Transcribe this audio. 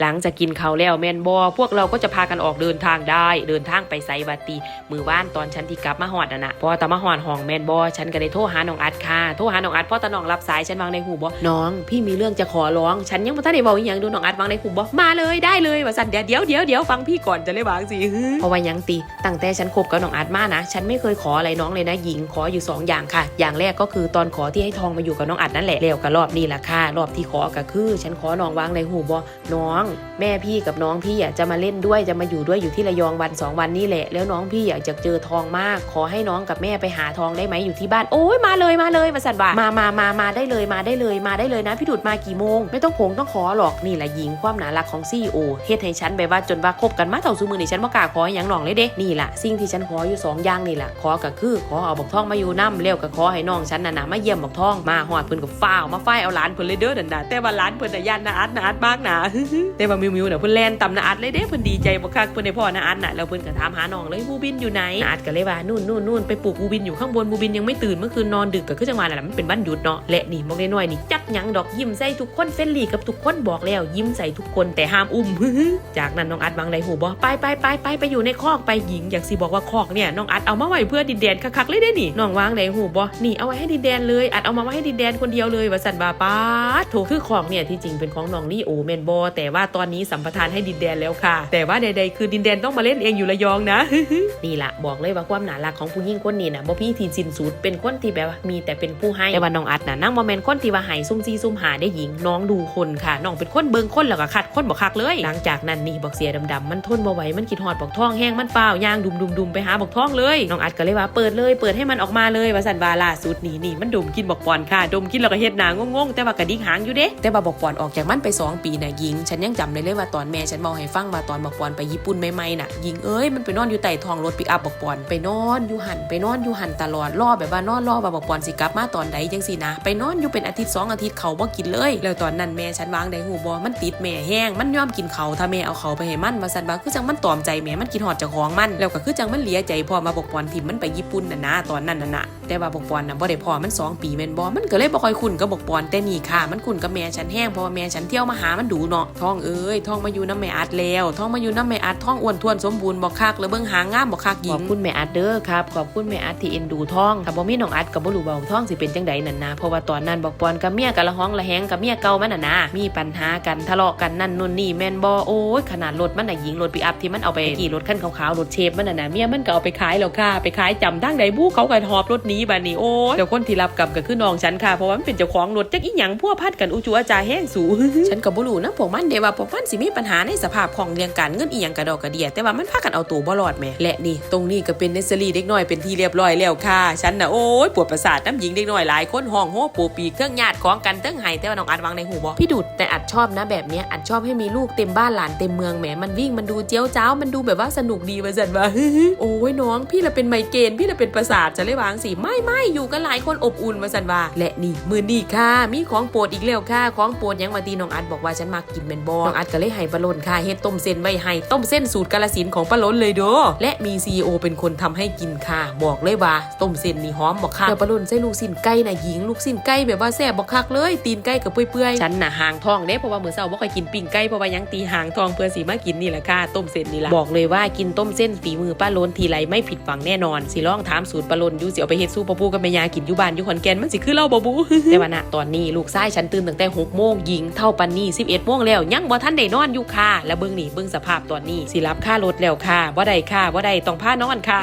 หลังจากกินข้าวแล้วแมนบอพวกเราก็จะพากันออกเดินทางได้ เดินทางไปไซวัตตี มือว่านตอนฉันที่กลับมาหอดน่ะนะพอตามาหอดห้องแมนบอฉันก็ได้โทรหาน้องอัดค่ะโทรหาน้องอัดเพราะตาน้องรับสายฉันวางในหูบอน้อง พี่มีเรื่องจะขอร้อง ฉันยังไม่ทันได้บอกอีหยังดูน้องอัดวางในหูบอมาเลยได้เลยว่าสันเดี๋ยวเดี๋ยวเดี๋ยวเดี๋ยวฟังพี่ก่อนจะเลยวางสิเพราะว่ายังตีตั้งแต่ฉันคบกับน้องอัดมานะฉันไม่เคยขออะไรน้องเลยนะหญิงขออยู่สองอย่างค่ะ อย่างแรกก็คือตอนขอที่ให้ทองมาอยู่กับน้องอัดนั่นแหละแล้วก็รอบนี้แหละค่ะรอบที่ขอก็คือ ฉันขอน้องวางในหูบอน้องแม่พี่กับน้องพี่อะจะมาเล่นด้วยจะมาอยู่ด้วยอยู่ที่ระยองวันสองวันนี่แหละ แล้วน้องพี่อยากจะเจอทองมาก ขอให้น้องกับแม่ไปหาทองได้ไหมอยู่ที่บ้านโอ้ยมาเลยมาเลยมาสันบ่ามามามามาได้เลยมาได้เลยมาได้เลยนะพี่ดุดมากี่โมง ไม่ต้องผงต้องขอหรอกนี่แหละหญิงความหนารักของซีโอเฮ็ดให้ฉันแบบว่าจนว่าคบกันมาเท่าซูมือนี่ฉันบ่กล้าขออย่างหนองเลยเด้นี่แหละสิ่งที่ฉันขออยู่สองอย่างนี่แหละขอก็คือขอเอาบอกทองมาอยู่น้ำเร็วก็ขอให้น้องฉันน่ะนะมาเยี่ยมบอกทองมาหอดเพิ่นกับฟ้าวมาฝ้ายเอาหลานเพิ่นเลยเด้อดันดาแต่ว่าหลานเพิ่นน่ะยันนะอัดนะอัดมากนะแต่ว่ามิวมิวเนี่ยเพิ่นแล่นตำนาอัดเลยเด้เพิ่นดีใจบ่คักเพิ่นได้พ่อนาอัดน่ะแล้วเพิ่นก็ถามหาน้องเลยบูบินอยู่ไหนนาอัดก็เลยว่านู่นนู่นนู่นไปปลูกบูบินอยู่ข้างบนบูบินยังไม่ตื่นเมื่อคืนนอนดึกก็คือจังหวะนั่นแหละมันเป็นวันหยุดเนาะและนี่บอกน้อยๆนี่จักหยังดอกยิ้มใส่ทุกคนเฟรนลี่กับทุกคนบอกแล้วยิ้มใส่ทุกคนแต่ห้ามอุ้มจากนั้นน้องอัดวางไรหูบ่ไปไปไปไปไปอยู่ในคอกไปหญิงอยากสิบอกว่าคอกเนี่ยน้องอัดเอามาไว้เพื่อดินแดนคักๆเลยได้นี่น้องวางไรหูบ่นี่เอาไว้ให้ดินแดนเลยอัดเอามาไว้ให้ดินแดนคนเดียวเลยว่าสันบาป้าดโถคือของเนี่ยที่จริงเป็นของน้องลี่โอแมนบอแต่ว่าตอนนี้สัมปทานให้ดินแดนแล้วค่ะ แต่ว่าใดๆคือดินแดนต้องมาเล่นเองอยู่ระยองนะนี่ล่ะบอกเลยว่าความน่ารักของผู้หญิงคนนี้นะบ่พี่ทีสิ้นสุดเป็นคนที่แบบมีแต่เป็นผู้ให้แต่ว่าน้องอัดนะนั่งบ่แมนคนที่ว่าให้ซุ่มซีซุ่มหาได้หญิงน้องดูคนค่ะน้องเป็นคนเบิงคนแล้วก็คัดคนบ่คักเลย หลังจากนั้นนี่บอกเสียดำๆมันทนบ่ไหวมันคิดฮอดบอกท้องแห้งมันเปล่าย่างดุมๆๆไปหาบอกท้องเลยน้องอัดก็เลยว่าเปิดเลย เปิดให้มันออกมาเลยว่าสันวาล่าสุดนี่นี่มันดมกินบอกปอนค่ะ ดมกินแล้วก็เฮ็ดหนางงๆแต่ว่ากระดิกหางอยู่เด้แต่ว่าบอกปอนออกจากมันไปสองปีนะหญิง ฉันยังจำได้เลยว่าตอนแม่ฉันบอกให้ฟังว่าตอนบอกปอนไปญี่ปุ่นใหม่ๆน่ะหญิงเอ้ยมันไปนอนอยู่ใต้ท้องรถปิกอัพบอกปอนไปนอนอยู่หันไปนอนอยู่หันตลอดรอแบบว่านอนรอว่าบอกปอนสิกลับมาตอนใดจังสินะ ไปนอนอยู่เป็นอาทิตย์สองอาทิตย์เขาบ่กินเลย แล้วตอนนั้นแม่ฉันวางได้หูบอมันติดแม่แห้งมันยอมกินเขาถ้าแม่เอาเขาไปให้มันว่าสันว่าคือจังมันตอมใจแม่มันกินหอดจากของมัน แล้วก็คือจังมันเลียใจพอมาบอกปอนทิมมันไปญี่ปุ่นน่ะนะตอนนั้นน่ะนะแต่ว่าบอกปอนน่ะบ่ได้พอมันสองปีแม่นบ่มันก็เลยบ่ค่อยคุ้นกับบอกปอนแต่นี่ค่ะ มันคุ้นกับแม่ฉันแห้งเพราะว่าแม่ฉันเที่ยวมาหามันดูเนาะท้องเอ้ยท้องมาอยู่น้ำแม่อัดแล้วท้องมาอยู่น้ำแม่อัดท้องอ้วนท้วนสมบูรณ์บ่คักแล้วเบิ่งหางงามบ่คักหญิงขอบคุณแม่อัดเด้อครับขอบคุณแม่อัดที่เอ็นดูท้องถ้าบ่มีน้องอัดก็บ่รู้ว่าท้องสิเป็นจังใดนั่นนะเพราะว่าตอนนั้นบอกปอนกับเมียกันละห้องละแหงกับเมียเก่ามันน่ะนะมีปัญหากันทะเลาะกันนั่นนู่นนี่แม่นบ่โอ้ยขนาดรถมันน่ะหญิงรถปิกอัพที่มันเอาไปขี่รถคันขาวๆรถเชฟมันน่ะนะเมียมันก็เอาไปขายแล้วค่ะไปขายจำทางใดบู้เขาก็หอบรถหนี้บัดนี้โอ้ยเดี๋ยวคนที่รับกรรมก็คือน้องฉันค่ะเพราะว่ามันเป็นเจ้าของรถจักอีหยังพัวพัดกันอุจูอาจาแห้งสูฉันก็บ่รู้นะพวกมันเดว่าพวกมันสิมีปัญหาในสภาพของเรื่องการเงินอีหยังกระดอกกระเดียแต่ว่ามันพากันเอาตัวบ่รอดแม่และนี่ ตรงนี้ก็เป็นเนสซอรี่เด็กน้อยเป็นที่เรียบร้อยแล้วค่ะฉันนะโอ้ยปวดประสาทน้ำหญิงเด็กน้อยหลายคนห้องโหปูปีเครื่องญาติของกันเติ้งไห้แต่ว่าน้องอัดวางในหูบ่พี่ดุดแต่อัดชอบนะแบบเนี้ยอัดชอบให้มีลูกเต็มบ้านหลานเต็มเมืองแหมมันวิ่งมันดูเจียวจ้าวมันดูแบบว่าสนุกดีว่าสันว่าโอ้ยน้อง พี่ละเป็นไมเกรนพี่ละเป็นประสาทจะเลยวางสิไม่ไม่อยู่กันหลายคนอบอุ่นว่าสันว่าและนี่มือนี่ค่ะมีของโปรดอีกแล้วค่ะของโปรดยังมาตีน้องอัดบอกว่าฉันมากินเป็นบอน้องอัดก็เลยให้ปลาโลนค่ะเฮ็ดต้มเส้นไว้ให้ต้มเส้นสูตรกาลสินของปลาโลนเลยเด้อและมีซีอเป็นคนทำให้กินค่ะ บอกเลยว่าต้มเส้นนี่หอมบอกค่ะแล้วปลาโลนใส่ลูกสิ้นไก่น่ะหญิงลูกสิ้นไก่แบบว่าแซ่บบอกคักเลย ตีนไก่กับเปื่อยๆฉันน่ะหางทองเด้เพราะว่ามื้อเช้าบ่ค่อยกินปิ้งไก่เพราะว่ายังตีหางทองเพื่อสิมากินนี่แหละค่ะต้มเส้นนี่ละบอกเลยว่ากินต้มเส้นฝีมือป้าโลนทีไรไม่ผิดหวังแน่นอนสิลองถามสูตรปลาโลนอยู่สิเอาไปเฮ็ดสู้ปะปูกับแม่ยากินอยู่บ้านอยู่ขอนแก่นมันสิคือเล่าบ่บูแต่ว่าณตอนนี้ลูกชายฉันตื่นตั้งแต่6โมงยิงเท่าปันนี่11โมงแล้วยังบท่านได้นอนอยู่ค่ะ แล้วเบิ่งนี่เบิ่งสภาพตอนนี้สิรับค่ารถแล้วค่ะบ่ได้ค่ะบ่ได้ต้องพานอนค่ะ